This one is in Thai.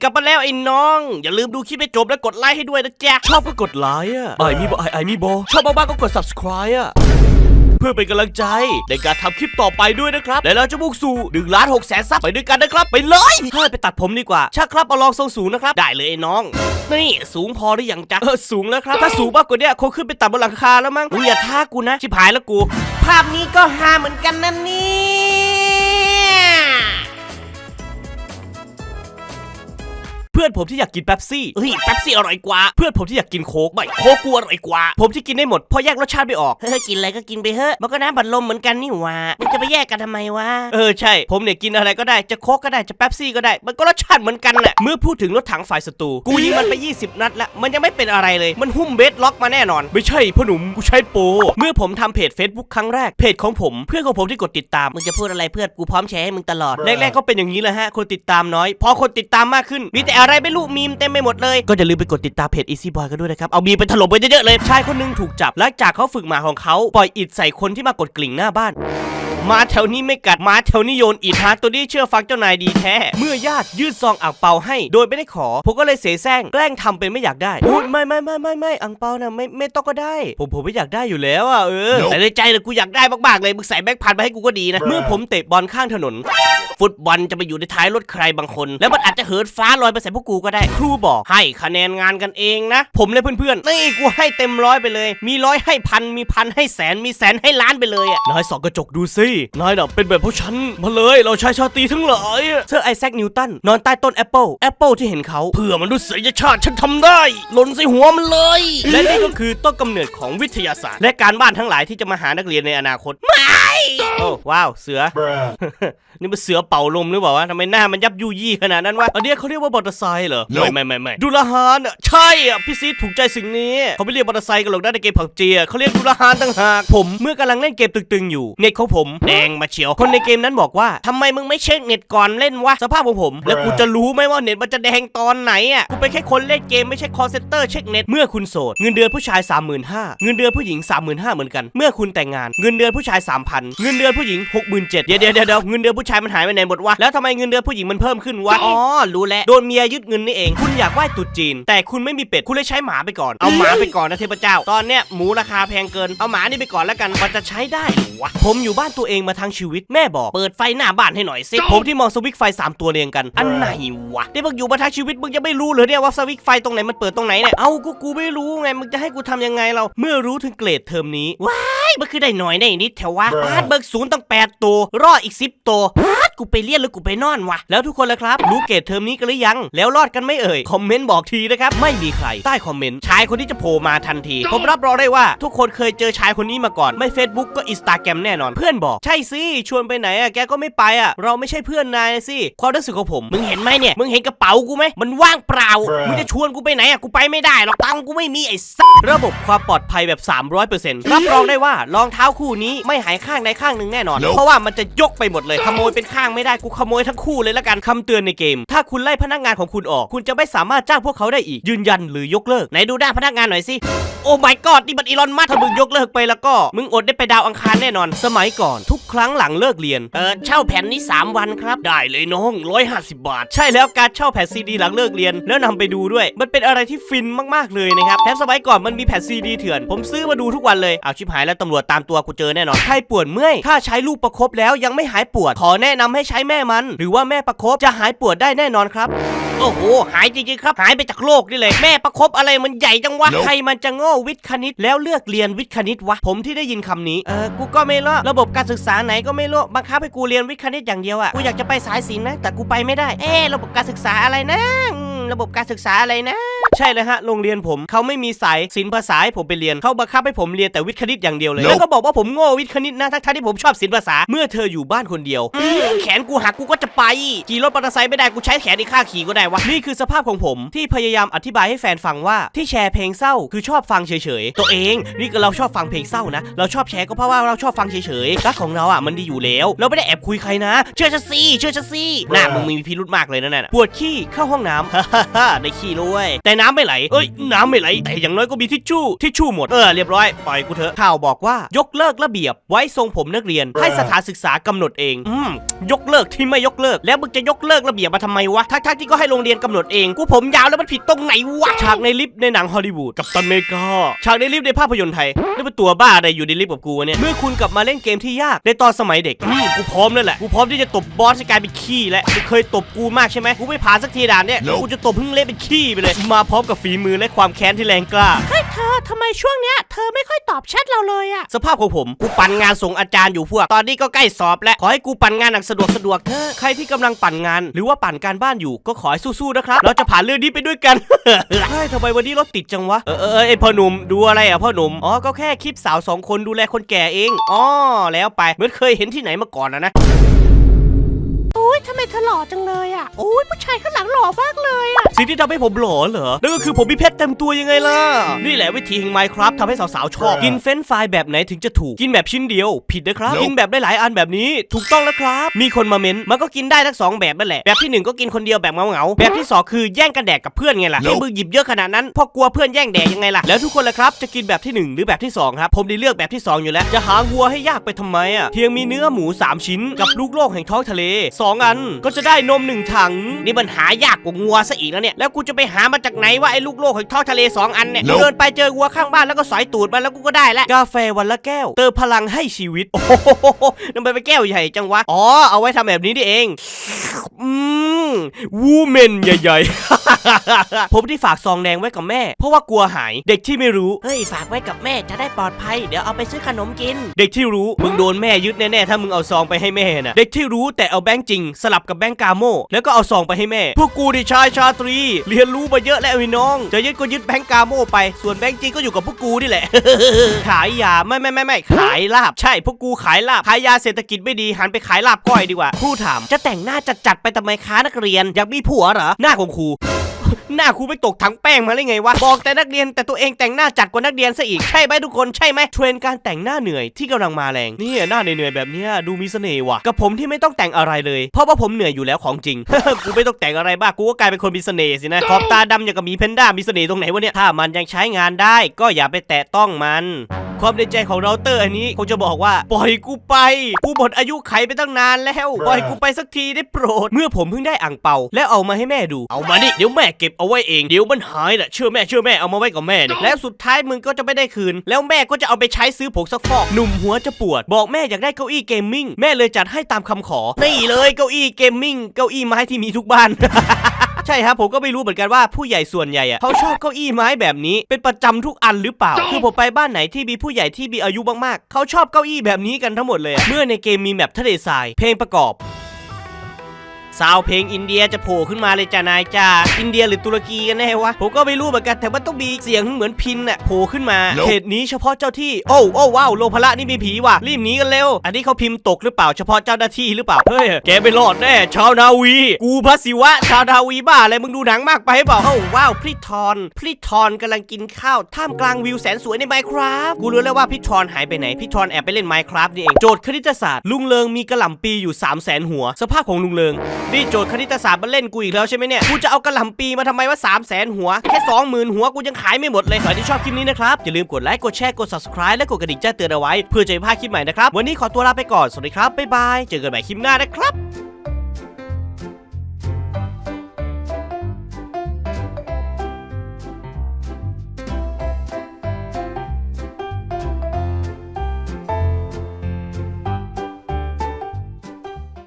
กลับมาแล้วไอ้น้อง อย่าลืมดูคลิปให้จบและกดไลค์ให้ด้วยนะจ๊ะชอบก็กดไลค์อะไอมีบอไอไอมีบอชอบมากๆก็กด subscribe อะเพื่อเป็นกำลังใจในการทำคลิปต่อไปด้วยนะครับ และเราจะมุ่งสู่1ล้าน6แสนซับไปด้วยกันนะครับ ไปเลยเฮ้ยไปตัดผมดีกว่าช่างครับเอาลองทรงสูงนะครับ ได้เลยไอ้น้อง นี่สูงพอหรือยังจ๊ะเออสูงแล้วครับ ถ้าสูงมากกว่านี้คงขึ้นไปตัดบนหลังคาแล้วมั้งมึงอย่าท้ากูนะ ชิบหายแล้วกู ภาพนี้ก็ฮาเหมือนกันนะเนี่ พื่อนผมที่อยากกินเป๊ปซี่เฮ้ยเป๊ปซี่อร่อยกว่า เพื่อนผมที่อยากกินโค้กไม่โค้กกูอร่อยกว่า ผมที่กินได้หมดเพราะแยกรสชาติไม่ออกเฮ้ยกินอะไรก็กินไปเถอะมันก็น้ำบัดลมเหมือนกันนี่หว่ามันจะไปแยกกันทำไมวะเออใช่ ผมเนี่ยกินอะไรก็ได้จะโค้กก็ได้จะเป๊ปซี่ก็ได้ มันก็รสชาติเหมือนกันแหละเมื่อพูดถึงรถถังฝ่ายศัตรูกูยิงมันไป 20 นัดแล้วมันยังไม่เป็นอะไรเลย มันหุ้มเบสล็อกมาแน่นอน ไม่ใช่พ่อหนุ่มกูใช้โปรเมื่อผมทำเพจ Facebook ครั้งแรกเพจของผมเพื่อนของผมที่กดติดตามมึงจะพูดอะไรเพื่อนกูพร้อมแชร์ให้มึงตลอดแรกๆก็เป็นอย่างนี้แหละฮะคนติดตามน้อย พอคนติดตามมากขึ้นมีแต่อะไรไม่รู้มีมเต็มไปหมดเลย ก็อย่าลืมไปกดติดตามเพจ Easy Boy กันด้วยนะครับ เอามีมไปถล่มไปเยอะๆเลย ชายคนหนึงถูกจับ หลังจากเขาฝึกหมาของเขาปล่อยอิฐใส่คนที่มากดกลิ่งหน้าบ้านมาแถวนี้ไม่กัดมาแถวนี้โยนอิฐฮะตัวนี้เชื่อฟังเจ้านายดีแท้ เมื่อญาติยื่นซองอ่างเปาให้ โดยไม่ได้ขอ ผมก็เลยเสแสร้งแกล้งทำเป็นไม่อยากได้ไม่ไม่ไม่ไม่ไม่อ่างเปานะไม่ไม่ต้องก็ได้ ผมผมไม่อยากได้อยู่แล้วอะเออ แต่ในใจเลยกูอยากได้มากๆเลยมึงใส่แบงค์พันมาให้กูก็ดีนะ เมื่อผมเตะบอลข้างถนน ฟุตบอลจะไปอยู่ในท้ายรถใครบางคน แล้วมันอาจจะเหินฟ้าลอยไปใส่พวกกูก็ได้ ครูบอกให้คะแนนงานกันเองนะ ผมและเพื่อนๆนี่กูให้เต็มร้อยไปเลย มีร้อยให้พันมีพันให้แสนมีแสนให้ล้านไปเลยอะนายส่องกระจกดูสินายน่ะเป็นแบบพวกฉันมาเลยเราชายชาตรีทั้งหลายอะเซอร์ไอแซคนิวตันนอนใต้ต้นแอปเปิลแอปเปิลที่เห็นเขาเพื่อมนุษยชาติฉันทำได้หล่นใส่หัวมันเลย และนี่ก็คือต้นกำเนิดของวิทยาศาสตร์ และการบ้านทั้งหลายที่จะมาหานักเรียนในอนาคตไม่โอ้ว้าวเสือ นี่มันเสือเป่าลมหรือเปล่าวะทำไมหน้ามันยับยุยี่ขนาดนั้นวะอันเนี้ยเขาเรียกว่ามอเตอร์ไซค์เหรอ ไม่ไม่ไม่ไม่ดูลาฮานอะใช่อะพี่ซีดถูกใจสิ่งนี้เขาไม่เรียกมอเตอร์ไซค์กันหรอกนะในเกมผับจีอะเขาเรียกดูลาฮานต่างหากผมเมื่อกำลังเล่นเกมตึงๆอยู่เน็ตของผมแดงมาเชียวคนในเกมนั้นบอกว่าทำไมมึงไม่เช็คเน็ตก่อนเล่นวะสภาพของผม แล้วกูจะรู้ไหมว่าเน็ตมันจะแดงตอนไหนอะกูเป็นแค่คนเล่นเกมไม่ใช่คอเซนเตอร์เช็คเน็ตเมื่อคุณโสดเงินเดือนผู้ชาย 35,000เงินเดือนผู้หญิง 35,000เหมือนกัน เมื่อคุณแต่งงานเงินเดือนผู้ชาย3,000เงินเดือนผู้หญิง67,000เดี๋ยวเดี๋ยวเดี๋ยวเงินเดือนผู้ชายมันหายไปไหนหมดวะแล้วทำไมเงินเดือนผู้หญิงมันเพิ่มขึ้นวะอ๋อรู้แล้วโดนเมียยึดเงินนี่เอง คุณอยากไหว้ตรุษจีน แต่คุณไม่มีเป็ดคุณเลยใช้หมาไปก่อนเอาหมาไปก่อนนะเทพเจ้า ตอนเนี้ยหมูราคาแพงเกินเอาหมานี่ไปก่อนแล้วกันมันจะใช้ได้เหรอวะผมอยู่บ้านตัวเองมาทั้งชีวิตแม่บอกเปิดไฟหน้าบ้านให้หน่อยสิผมที่มองสวิตช์ไฟ 3 ตัวเรียงกันอันไหนวะนี่มึงอยู่มาทั้งชีวิตมึงยังไม่รู้เลยเนี่ยว่าสวิตช์ไฟตรงไหนมันเปิดตรงไหนเนี่ยเอากูกูไม่รู้ไงมึงจะให้กูทำยังไงเราเมื่อรู้ถึงเกรดเทอมนี้ว้า ยมันคือได้หน่อยได้นิดแถววะพาดเบิกศูนย์ตั้งแปดตัว รอดอีกสิบตัวพาดกูไปเรียนหรือกูไปนอนวะ แล้วทุกคนละครับ รู้เกรดเทอมนี้กันหรือยัง แล้วรอดกันไหม่เอ่ย คอมเมนต์บอกทีนะครับ ไม่มีใคร ใต้คอมเมนต์ ชายคนที่จะโผล่มาทันที ผมรับรองได้ว่า ทุกคนเคยเจอชายคนนี้มาก่อน ไม่ Facebook ก็อินสตาแกรมแน่นอน เพื่อนบอก ใช่สิ ชวนไปไหนอะแกก็ไม่ไปอะเราไม่ใช่เพื่อนนายสิ ความรู้สึกของผม มึงเห็นไหมเนี่ย มึงเห็นกระเป๋ากูไหมมันว่างเปล่า มึงจะชวนกูไปไหนอะกูไปไม่ได้หรอกตังค์กูไม่มีไอ้สัสระบบความปลอดภัยแบบ 300%รับรองได้ว่ารองเท้าคู่นี้ไม่หายข้างใดข้างหนึ่งแน่นอน เพราะว่ามันจะยกไปหมดเลย ขโมยเป็นข้างไม่ได้กูขโมยทั้งคู่เลยละกันคำเตือนในเกม ถ้าคุณไล่พนักงานของคุณออก คุณจะไม่สามารถจ้างพวกเขาได้อีก ยืนยันหรือยกเลิกไหนดูด้านพนักงานหน่อยสิโอ้ my god นี่มันอีลอนมัสก์ถ้ามึงยกเลิกไปแล้วก็ มึงอดได้ไปดาวอังคารแน่นอน สมัยก่อนทุกครั้งหลังเลิกเรียน เออเช่าแผ่นนี้ 3 วันครับ ได้เลยน้อง150บาท ใช่แล้วการเช่าแผ่นซีดีหลังเลิกเรียน แล้วนำไปดูด้วย มันเป็นอะไรที่ฟินมากๆเลยนะครับแถมสมัยก่อนมันมีแผ่นซีดีเถื่อน ผมซื้อมาดูทุกวันเลยเอาชิบหายแล้วตำรวจตามตัวกูเจอแน่นอนใครปวดเมื่อยถ้าใช้ลูกประคบแล้วยังไม่หายปวด ขอแนะนำให้ใช้แม่มัน หรือว่าแม่ประคบจะหายปวดได้แน่นอนครับโอ้โห หายจริงๆครับ หายไปจากโลกนี่เลย แม่ประคบอะไรมันใหญ่จังวะ ใครมันจะโง่วิทย์คณิต แล้วเลือกเรียนวิทย์คณิตวะ ผมที่ได้ยินคำนี้ เออ กูก็ไม่รู้ ระบบการศึกษาไหนก็ไม่รู้ บังคับให้กูเรียนวิทย์คณิตอย่างเดียวอะกูอยากจะไปสายศิลป์นะ แต่กูไปไม่ได้ เอ๊ะระบบการศึกษาอะไรนะอืม ระบบการศึกษาอะไรนะ ใช่เลยฮะโรงเรียนผมเขาไม่มีสายศิลป์ภาษาให้ผมไปเรียนเขาบังคับให้ผมเรียนแต่วิทย์คณิตอย่างเดียวเลย แล้วก็บอกว่าผมโง่วิทย์คณิตนะทั้งๆที่ผมชอบศิลป์ภาษาเมื่อเธออยู่บ้านคนเดียวอืมแขนกูหักกูก็จะไปขี่รถมอเตอร์ไซค์ไม่ได้กูใช้แขนอีกข้างขี่ก็ได้วะนี่คือสภาพของผมที่พยายามอธิบายให้แฟนฟังว่าที่แชร์เพลงเศร้าคือชอบฟังเฉยๆตัวเองนี่ก็เราชอบฟังเพลงเศร้านะ เราชอบแชร์ก็เพราะว่าเราชอบฟังเฉยๆรักของเราอะมันดีอยู่แล้ว เราไม่ได้แอบคุยใครนะ เชื่อฉันสิเชื่อฉันสิหน้ามึงมีพิรุธมากเลยนะนั่นน่ะปวดขี้เข้าห้องน้ำได้ขี้แล้วเว้ยแต่น้ำไม่ไหลเอ้ย น้ำไม่ไหล แต่อย่างน้อยก็มีทิชชู่ ทิชชู่หมด เออ เรียบร้อย ปล่อยกูเถอะ ข่าวบอกว่ายกเลิกระเบียบไว้ทรงผมนักเรียน ให้สถานศึกษากำหนดเอง อืม ยกเลิกที่ไม่ยกเลิก แล้วมึงจะยกเลิกระเบียบมาทำไมวะ ทั้งๆที่ก็ให้โรงเรียนกำหนดเอง กูผมยาวแล้วมันผิดตรงไหนวะ ฉากในลิฟต์ในหนังฮอลลีวูด กับตันอเมริกาฉากในลิฟต์ในภาพยนตร์ไทยนี่เป็นตัวบ้าอะไรอยู่ในลิฟต์กับกูวะเนี่ย เมื่อคุณกลับมาเล่นเกมที่ยากในตอนสมัยเด็กอืมกูพร้อมนั่นแหละ กูพร้อมที่จะตบบอสให้กลายเป็นขี้และมึงเคยตบกูมากใช่ไหมกูไม่ผ่านสักทีด่านเนี่ย กูจะตบพึ่งเละเป็นขี้ไปเลย มาพร้อมกับฝีมือและความแค้นที่แรงกล้าเฮ้ยเธอทำไมช่วงเนี้ยเธอไม่ค่อยตอบแชทเราเลยอะสภาพของผมกูปั่นงานส่งอาจารย์อยู่พวก ตอนนี้ก็ใกล้สอบแล้วขอให้กูปั่นงานหนักสะดวกสะดวกเถอะใครที่กำลังปั่นงาน หรือว่าปั่นการบ้านอยู่ก็ขอให้สู้ๆนะครับเราจะผ่านเรื่องนี้ไปด้วยกันเฮ้ยทำไมวันนี้รถติดจังวะเออเออเออไอพ่อหนุ่มดูอะไรอะพ่อหนุ่มอ๋อก็แค่คลิปสาวสองคนดูแลคนแก่เองอ๋อแล้วไปเหมือนเคยเห็นที่ไหนมาก่อนนะนะโอ้ ยทำไมเธอหล่อจังเลยอะโอ้ยผู้ชายข้างหลังหล่อมากเลยอะสิ่งที่ทำให้ผมหล่อเหรอ นั่นก็คือผมมีเพชรเต็มตัวยังไงล่ะ นี่แหละวิธีแห่ง Minecraft ทำให้สาวๆชอบ กินเฟรนช์ฟรายแบบไหนถึงจะถูก กินแบบชิ้นเดียว ผิดนะครับ กินแบบได้หลายอันแบบนี้ ถูกต้องแล้วครับ มีคนมาเม้นมันก็กินได้ทั้งสองแบบนั่นแหละ แบบที่หนึ่งก็กินคนเดียวแบบเหงาๆแบบที่สองคือแย่งกันแดกกับเพื่อนไงล่ะที่มึงหยิบเยอะขนาดนั้นเพราะกลัวเพื่อนแย่งแดกยังไงล่ะ แล้วทุกคนล่ะครับจะกินแบบที่หนึ่งหรือแบบที่สองครับ ผมได้เลือกแบบที่สองอยู่แล้ว จะหาวัวให้ยากไปทำไมอะเพียงมีเนื้อหมูสามชิ้น กับลูกโลกแห่งท้องทะเลสองอัน ก็จะได้นมหนึ่งถัง นี่มันหายากกว่างัวซะอีกแล้วเนี่ย แล้วกูจะไปหามาจากไหนว่าไอ้ลูกโลกแห่งท้องทะเลสองอันเนี่ย Nope เดินไปเจอวัวข้างบ้านแล้วก็สอยตูดมันแล้วกูก็ได้แล้วกาแฟวันละแก้ว เติมพลังให้ชีวิต โอ้โหนั่นไปเป็นแก้วใหญ่จังวะ อ๋อ เอาไว้ทำแบบนี้นี่เอง อืมวูเมนใหญ่ๆ ผมที่ฝากซองแดงไว้กับแม่ เพราะว่ากลัวหายเด็กที่ไม่รู้ เฮ้ยฝากไว้กับแม่จะได้ปลอดภัย เดี๋ยวเอาไปซื้อขนมกิน เด็กที่รู้มึงโดนแม่ยึดแน่ๆถ้ามึงเอาซองไปให้แม่นะเด็กที่รู้แต่เอาแบงค์จริง สลับกับแบงค์กาโมแล้วก็เอาซองไปให้แม่ พวกกูดิชายชาตรี เรียนรู้มาเยอะแล้วไอ้น้อง จะยึดก็ยึดแบงค์กาโมไปส่วนแบงค์จริงก็อยู่กับพวกกูนี่แหละ ขายยาไม่ไม่ไม่ไม่ขายลาบ ใช่พวกกูขายลาบขายยาเศรษฐกิจไม่ดีหันไปขายลาบก้อยดีกว่าครูถามจะแต่งหน้าจัดๆไปทำไมค้านักเรียนอยากมีผัวเหรอหน้าของครู หน้าครูไปตกถังแป้งมาได้ไงวะบอกแต่นักเรียนแต่ตัวเองแต่งหน้าจัดกว่านักเรียนซะอีกใช่ไหมทุกคนใช่ไหมเทรนการแต่งหน้าเหนื่อยที่กำลังมาแรงนี่หน้าเหนื่อยแบบนี้ดูมีเสน่ห์ว่ะกับผมที่ไม่ต้องแต่งอะไรเลย เพราะว่าผมเหนื่อยอยู่แล้วของจริงกูไม่ต้องแต่งอะไรบ้ากูก็กลายเป็นคนมีเสน่ห์สินะขอบตาดำอย่างกับมีเพนด้ามีเสน่ห์ตรงไหนวะเนี่ยถ้ามันยังใช้งานได้ ก็อย่าไปแตะต้องมัน ความในใจของเราเตอร์อันนี้คงจะบอกว่าปล่อยกูไป กูหมดอายุไขไปตั้งนานแล้ว ปล่อยกูไปสักทีได้โปรด เมื่อผมเพิ่งได้อ่างเปาแล้วเอามาให้แม่ดู เอามาดิเดี๋ยวแม่เก็บเอาไว้เอง เดี๋ยวมันหายแหละเชื่อแม่เชื่อแม่เอามาไว้กับแม่ดิแล้วสุดท้ายมึงก็จะไม่ได้คืน แล้วแม่ก็จะเอาไปใช้ซื้อผงซักฟอกหนุ่มหัวจะปวด บอกแม่อยากได้เก้าอี้เกมมิ่งแม่เลยจัดให้ตามคำขอนี่เลยเก้าอี้เกมมิ่งเก้าอี้ไม้ที่มีทุกบ้าน ใช่ครับผมก็ไม่รู้เหมือนกันว่าผู้ใหญ่ส่วนใหญ่อะเขาชอบเก้าอี้ไม้แบบนี้เป็นประจำทุกอันหรือเปล่า คือผมไปบ้านไหนที่มีผู้ใหญ่ที่มีอายุมากๆ เขาชอบเก้าอี้แบบนี้กันทั้งหมดเลยอะเมื่อในเกมมีแมปทะเลทราย เพลงประกอบ ซาวเพลงอินเดียจะโผล่ขึ้นมาเลยจ้านายจ้าอินเดียหรือตุรกีกันแน่วะผมก็ไม่รู้เหมือนกันแต่มันต้องมีเสียงเหมือนพินน่ะโผล่ขึ้นมาเขตนี้เฉพาะเจ้าที่โอ้โอ้ว้าวโลภะนี่มีผีว่ะรีบหนีกันเร็ว อันนี้เขาพิมพ์ตกหรือเปล่าเฉพาะเจ้าหน้าที่หรือเปล่าเฮ้ยแกไม่รอดแน่ชาวนาวี กูพระศิวะชาวนาวีบ้าอะไรมึงดูหนังมากไปเปล่าโอ้ว้าวพริทอนพริทอนกำลังกินข้าวท่ามกลางวิวแสนสวยในไมครับกูรู้แล้วว่าพริทอนหายไปไหนพริทอนแอบไปเล่นไมครับนี่เองโจทย์คณิตศาสตร์ลุงเลิงมีกระหล่ำปีอยู่3 0 0แสนหัว สภาพของลุงเลิง นี่โจทย์คณิตศาสตร์มาเล่นกูอีกแล้วใช่ไหมเนี่ย กูจะเอากระหล่ำปีมาทำไมว่า3 0 0แสนหัว แค่ 20,000 หัวกูยังขายไม่หมดเลยใครที่ชอบคลิปนี้นะครับ อย่าลืมกดไลค์กดแชร์กด subscribe และกดกระดิ่งแจ้งเตือนเอาไว้ เพื่อจะไม่พลาดคลิปใหม่นะครับ วันนี้ขอตัวลาไปก่อน สวัสดีครับบ๊ายบายเจอกันใหม่คลิปหน้านะครับ